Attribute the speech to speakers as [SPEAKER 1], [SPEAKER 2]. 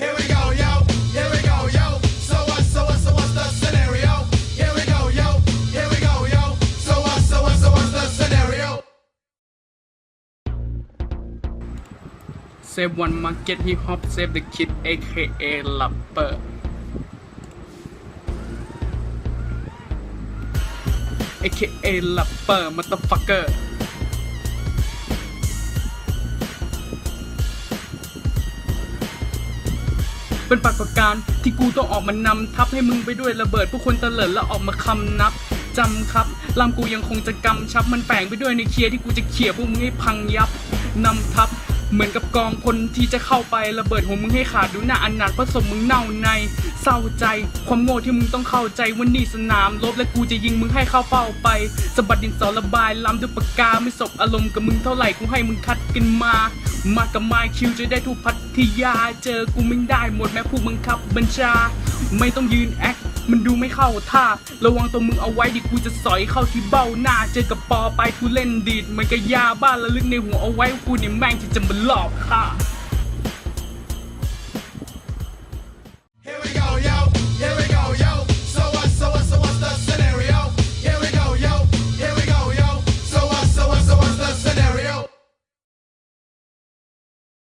[SPEAKER 1] Here we go, yo. Here we go, yo. So what? So what? So what's the scenario? Here we go, yo. Here we go, yo. So what? So what? So what's the scenario?
[SPEAKER 2] Save one market hip hop, save the kid, aka Lapper. AKA Lapper, motherfucker. เป็นปรากฏการณ์ที่กูต้องออกมานำทับให้มึงไปด้วยระเบิดผู้คนเตลิดแล้วออกมาคำนับจำครับลำกูยังคงจะกำชับมันแฝงไปด้วยในเคลียร์ที่กูจะเขี่ยพวกมึงให้พังยับนำทับเหมือนกับกองพลที่จะเข้าไประเบิดหัวมึงให้ขาดดูหน้าอนาถเพราะสมมึงเน่าในเศร้าใจ ความโง่ที่มึงต้องเข้าใจว่านี่สนามรบและกูจะยิงมึงให้เข้าเป้าไปสะบัดดินสอระบายลำด้วยปากกาไม่สบอารมณ์กับมึงเท่าไหร่กูให้มึงคัดกันมา มากับไมคิวจะได้ทุกพัทยา เจอกูไม่ได้หมดแม้ผู้บังคับบัญชา ไม่ต้องยืนแอคมันดูไม่เข้าท่า ระวังตัวมึงเอาไว้ดิกูจะสอยเข้าที่เบ้าหน้า เจอกับปอไปกูเล่นดีดเหมือนก็ยาบ้าระลึกในหัวเอาไว้ว่ากูเนี่ยแม่งที่จะมาหลอกค่ะ